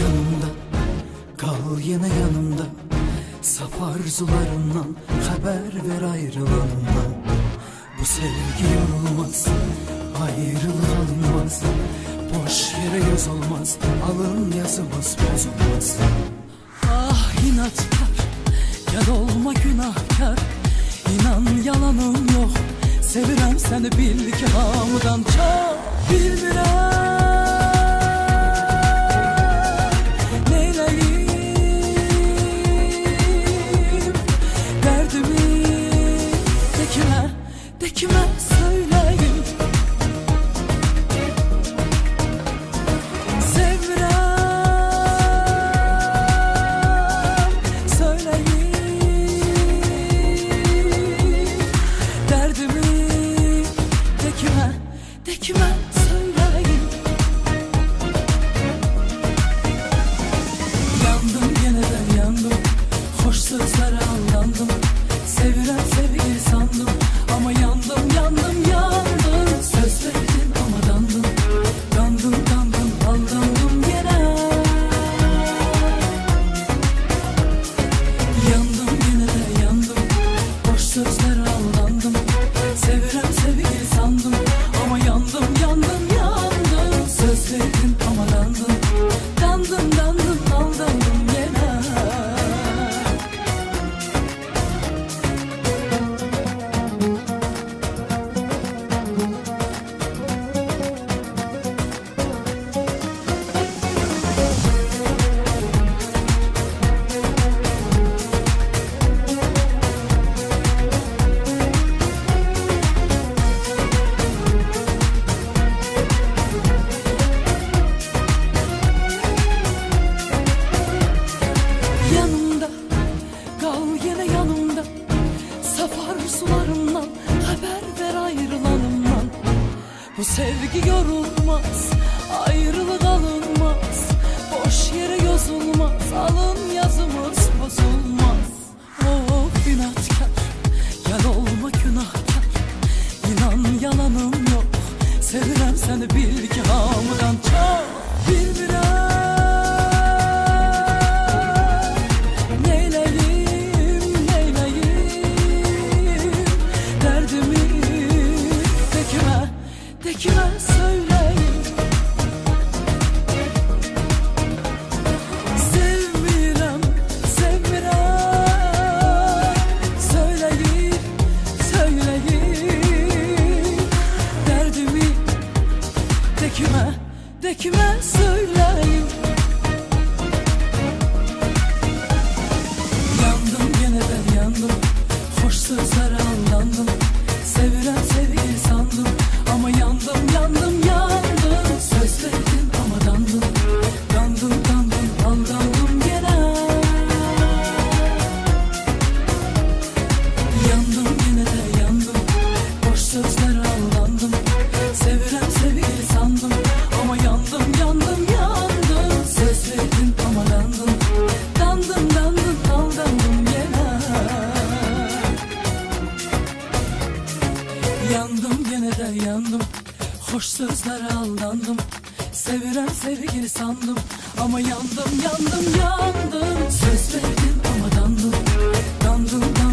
Yanımda, kal yine yanımda. Saf arzularımdan haber ver ayrılalımdan Bu sevgi yorulmaz, ayrılık alınmaz Boş yere yazılmaz, alın yazımız bozulmaz. Ah inat var, yar olma günahkar yalanım yok. Sevirem seni bil ki hamıdan çok Sevgi yorulmaz ayrılık alınmaz Boş yere yazılmaz alın yazımız bozulmaz. Of inatkar yan olma günahkar İnan yalanım yok. Sevirem seni bil ki hamıdan çok. Bilmirəm yandım. Hoş sözlere aldandım. Sevirem sevgili sandım. Ama yandım yandım yandım. Söz verdim ama dandım Dandım, dandım.